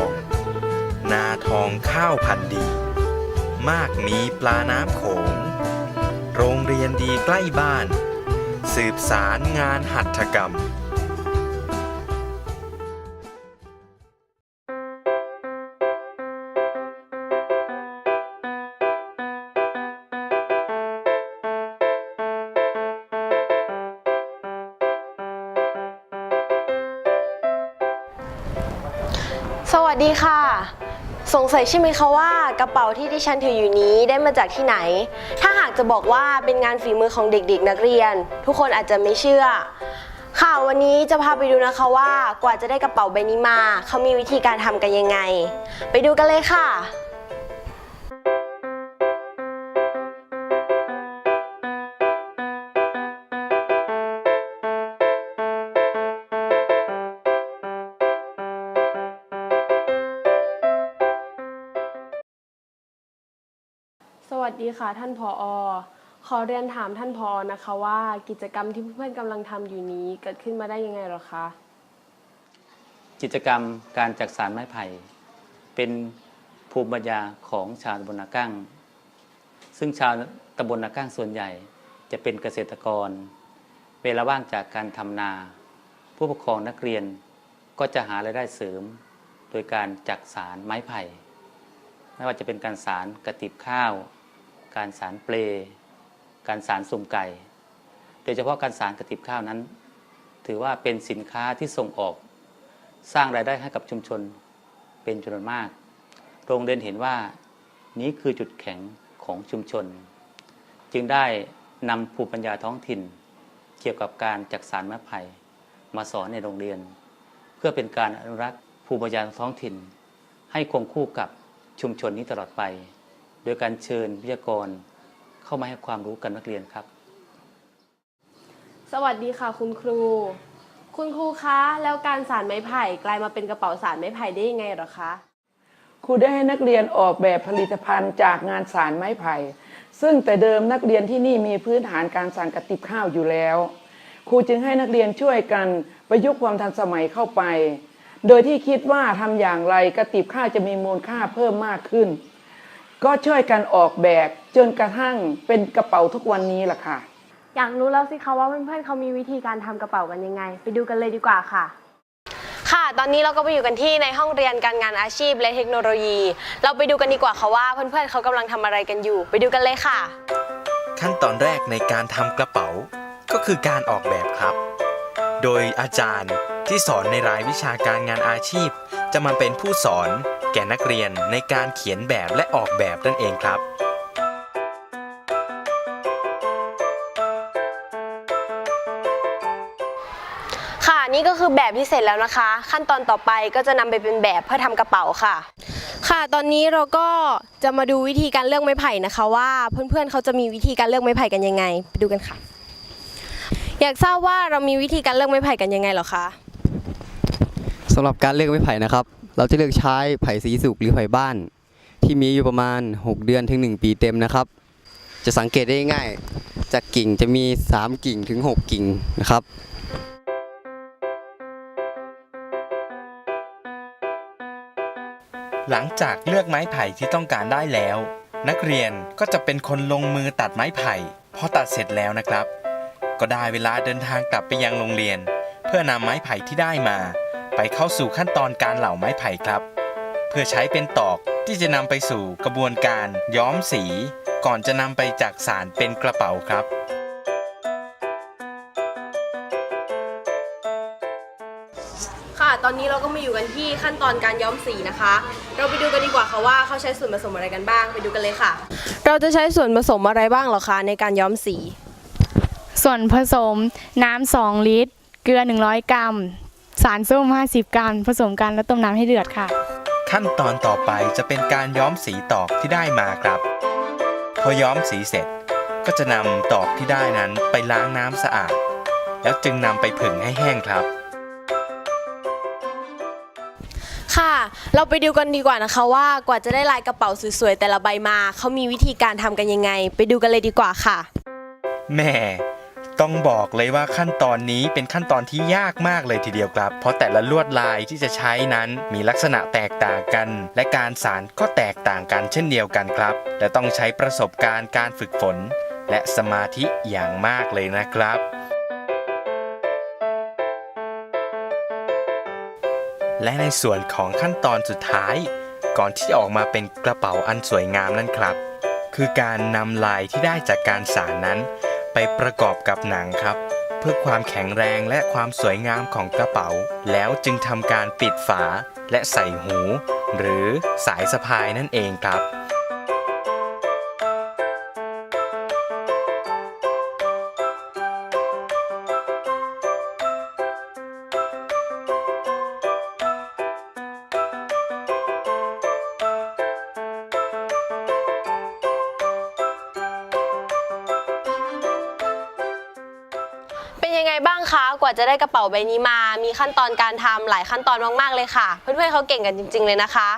อง นาทองข้าวพันธุ์ดี มากมีปลาน้ำโขง โรงเรียนดีใกล้บ้าน สืบสารงานหัตถกรรม สวัสดีค่ะ สงสัยใช่ไหมคะว่ากระเป๋าที่ดิฉันถืออยู่นี้ได้มาจากที่ไหน ถ้าหากจะบอกว่าเป็นงานฝีมือของเด็กๆ นักเรียน ทุกคนอาจจะไม่เชื่อ ค่ะวันนี้จะพาไปดูนะคะว่ากว่าจะได้กระเป๋าใบนี้มา เขามีวิธีการทำกันยังไง ไปดูกันเลยค่ะ ดีค่ะท่านผออขอเรียนถามท่านผอนะคะว่ากิจกรรมที่เพื่อนๆกำลังทำอยู่นี้เกิดขึ้นมาได้ยังไงหรอคะ กิจกรรมการจักสารไม้ไผ่เป็นภูมิปัญญาของชาวตำบลนากั้งซึ่งชาวตำบลนากั้งส่วนใหญ่จะเป็นเกษตรกร เวลาว่างจากการทำนา ผู้ปกครองนักเรียนก็จะหารายได้เสริม โดยการจักสารไม้ไผ่ ไม่ว่าจะเป็นการสารกระติบข้าว การสารเปลการสารสุ่มไก่ โดยเฉพาะการสารกระติบข้าวนั้น ถือว่าเป็นสินค้าที่ส่งออก สร้างรายได้ให้กับชุมชนเป็นจำนวนมาก โรงเรียนเห็นว่านี้คือจุดแข็งของชุมชน จึงได้นำภูมิปัญญาท้องถิ่น เกี่ยวกับการจักสารไม้ไผ่มาสอนในโรงเรียน เพื่อเป็นการอนุรักษ์ภูมิปัญญาท้องถิ่น ให้คงคู่กับชุมชนนี้ตลอดไป โดยการเชิญวิทยากรเข้ามาให้ความรู้กับนักเรียนครับ สวัสดีค่ะคุณครู คุณครูคะ แล้วการสารไม้ไผ่กลายมาเป็นกระเป๋าสารไม้ไผ่ได้ยังไงเหรอคะครูได้ให้นักเรียนออกแบบผลิตภัณฑ์จากงานสารไม้ไผ่ ซึ่งแต่เดิมนักเรียนที่นี่มีพื้นฐานการสารกระติบข้าวอยู่แล้ว ครูจึงให้นักเรียนช่วยกันประยุกต์ความทันสมัยเข้าไป โดยที่คิดว่าทำอย่างไรกระติบข้าวจะมีมูลค่าเพิ่มมากขึ้น ก็ช่วยกันออกแบบจนกระทั่งเป็นกระเป๋าทุกวันนี้ล่ะค่ะ อยากรู้แล้วสิคะว่าเพื่อนๆเขามีวิธีการทำกระเป๋ากันยังไง ไปดูกันเลยดีกว่าค่ะ ค่ะ ตอนนี้เราก็ไปอยู่กันที่ในห้องเรียนการงานอาชีพและเทคโนโลยี เราไปดูกันดีกว่าค่ะว่าเพื่อนๆเขากำลังทำอะไรกันอยู่ ไปดูกันเลยค่ะ ขั้นตอนแรกในการทำกระเป๋า ก็คือการออกแบบครับ โดยอาจารย์ที่สอนในรายวิชาการงานอาชีพ จะมาเป็นผู้สอน แก่นักเรียนในการเขียนแบบและออกแบบนั่นเองครับค่ะนี่ก็คือแบบที่เสร็จแล้วนะคะ ขั้นตอนต่อไปก็จะนำไปเป็นแบบเพื่อทำกระเป๋าค่ะ ค่ะ ตอนนี้เราก็จะมาดูวิธีการเลือกไม้ไผ่นะคะ ว่าเพื่อนๆเขาจะมีวิธีการเลือกไม้ไผ่กันยังไงไปดูกันค่ะ อยากทราบว่าเรามีวิธีการเลือกไม้ไผ่กันยังไงเหรอคะ สำหรับการเลือกไม้ไผ่นะครับ เราจะเลือกใช้ไผ่สีสุกหรือไผ่บ้าน ที่มีอยู่ประมาณ 6 เดือนถึง 1 ปีเต็มนะครับ จะสังเกตได้ง่าย จากกิ่งจะมี 3 กิ่งถึง 6 กิ่งนะครับหลังจากเลือกไม้ไผ่ที่ต้องการได้แล้ว นักเรียนก็จะเป็นคนลงมือตัดไม้ไผ่พอตัดเสร็จแล้วนะครับ ก็ได้เวลาเดินทางกลับไปยังโรงเรียน เพื่อนำไม้ไผ่ที่ได้มา ไปเข้าสู่ขั้นตอนการเหลาไม้ไผ่ครับ เพื่อใช้เป็นตอกที่จะนำไปสู่กระบวนการย้อมสี ก่อนจะนำไปจากสารเป็นกระเป๋าครับค่ะ ตอนนี้เราก็มาอยู่กันที่ขั้นตอนการย้อมสีนะคะ เราไปดูกันดีกว่าค่ะว่าเขาใช้ส่วนผสมอะไรกันบ้าง ไปดูกันเลยค่ะ เราจะใช้ส่วนผสมอะไรบ้างเหรอคะในการย้อมสี ส่วนผสมน้ำ2ลิตร เกลือ 100 กรัม สารส้ม 50 กรัมผสมกันแล้วต้มน้ำให้เดือดค่ะ ขั้นตอนต่อไปจะเป็นการย้อมสีตอกที่ได้มาครับ พอย้อมสีเสร็จก็จะนำตอกที่ได้นั้นไปล้างน้ำสะอาด แล้วจึงนำไปผึ่งให้แห้งครับ ค่ะ เราไปดูกันดีกว่านะคะว่ากว่าจะได้ลายกระเป๋าสวยๆแต่ละใบมาเขามีวิธีการทำกันยังไง ไปดูกันเลยดีกว่าค่ะ แหม่ ต้องบอกเลยว่าขั้นตอนนี้เป็นขั้นตอนที่ยากมากเลยทีเดียวครับ เพราะแต่ละลวดลายที่จะใช้นั้นมีลักษณะแตกต่างกัน และการสารก็แตกต่างกันเช่นเดียวกันครับและต้องใช้ประสบการณ์การฝึกฝน และสมาธิอย่างมากเลยนะครับ และในส่วนของขั้นตอนสุดท้าย ก่อนที่จะออกมาเป็นกระเป๋าอันสวยงามนั่นครับ คือการนำลายที่ได้จากการสารนั้น ไปประกอบกับหนังครับ เพื่อความแข็งแรงและความสวยงามของกระเป๋า แล้วจึงทำการปิดฝาและใส่หู หรือสายสะพายนั่นเองครับ ยังไงบ้างคะกว่าจะได้กระเป๋าใบนี้มา มีขั้นตอนการทำหลายขั้นตอนมากๆเลยค่ะ เพื่อนๆเขาเก่งกันจริง ๆ เลยนะคะ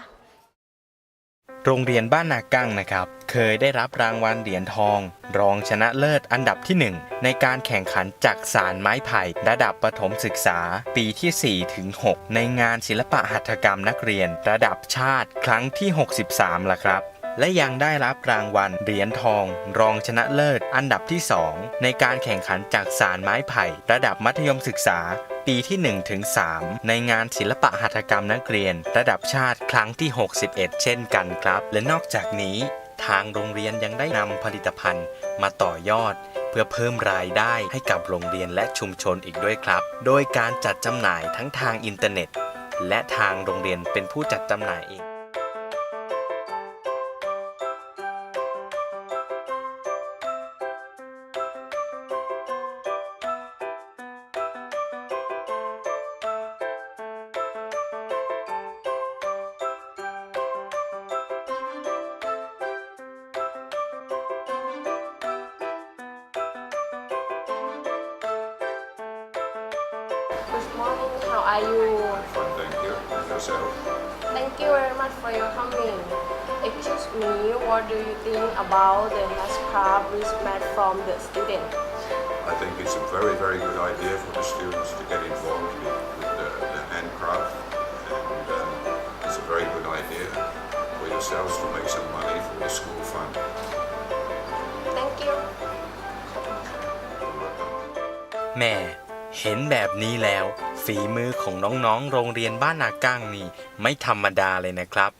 โรงเรียนบ้านนากั้งนะครับ เคยได้รับรางวัลเหรียญทอง รองชนะเลิศอันดับที่ 1 ในการแข่งขันจักสารไม้ไผ่ระดับประถมศึกษา ปีที่ 4 ถึง 6 ในงานศิลปะหัตถกรรมนักเรียน ระดับชาติครั้งที่ 63ล่ะครับ และยังได้รับรางวัลเหรียญทอง รองชนะเลิศอันดับที่ 2 ในการแข่งขันจากสารไม้ไผ่ ระดับมัธยมศึกษา ปีที่1ถึง3ในงานศิลปะหัตถกรรมนักเรียน ระดับชาติครั้งที่ 61 เช่นกันครับ และนอกจากนี้ทางโรงเรียนยังได้นำผลิตภัณฑ์มาต่อยอด เพื่อเพิ่มรายได้ให้กับโรงเรียนและชุมชนอีกด้วยครับ โดยการจัดจำหน่ายทั้งทางอินเทอร์เน็ต และทางโรงเรียนเป็นผู้จัดจำหน่ายเอง morning how are you Fine, thank you. And yourself? Thank you very much for your coming Excuse me what do you think about the handcraft wristband from the student I think it's a very, very good idea for the students to get involved with, with the, the handcraft. And um, it's a very good idea for yourselves to make some money for the school fund. Thank you You're แม่ เห็นแบบนี้แล้ว ฝีมือของน้องๆ โรงเรียนบ้านนากั้งนี่ไม่ธรรมดาเลยนะครับ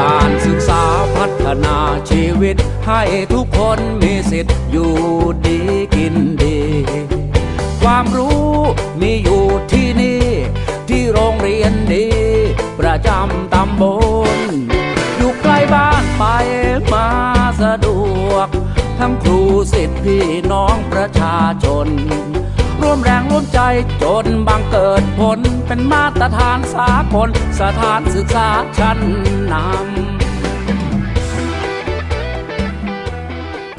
การศึกษาพัฒนาชีวิต ให้ทุกคนมีสิทธิ์อยู่ดีกินดี ความรู้มีอยู่ที่นี่ ที่โรงเรียนดีประจำตำบล อยู่ใกล้บ้านไปมาสะดวก ทั้งครูสิทธิพี่น้องประชาชน ร่วมแรงร่วมใจจนบังเกิดผล เป็นมาตรฐานสากลสถานศึกษาชั้นนำ